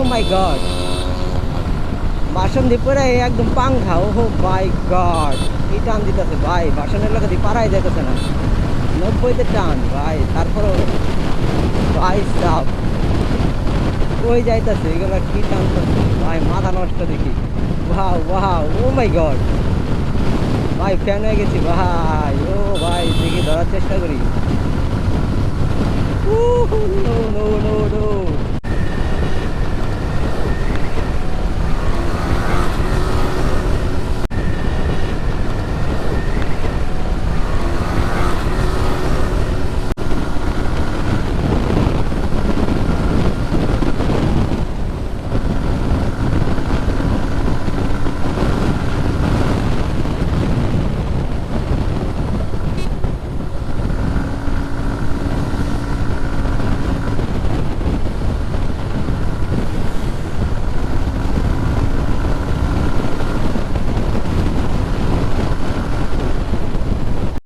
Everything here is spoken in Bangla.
Oh my god. বাসন দিয়ে পরে একদম পাংখা ও মাই গড কি টান দিতেছে ভাই, বাসনের লোকে দিয়ে পারাই যেতেছে না। নব্বইতে টান, ভাই, তারপরও ভাই সাপ কই যাইতেছে, এগুলো কি টানতেছে ভাই, মাথা নষ্ট দেখি। Wow wow oh my god ভাই ফ্যান হয়ে গেছি, ভাই, ও ভাই, দেখি, ধরার চেষ্টা করি। ও নো নো নো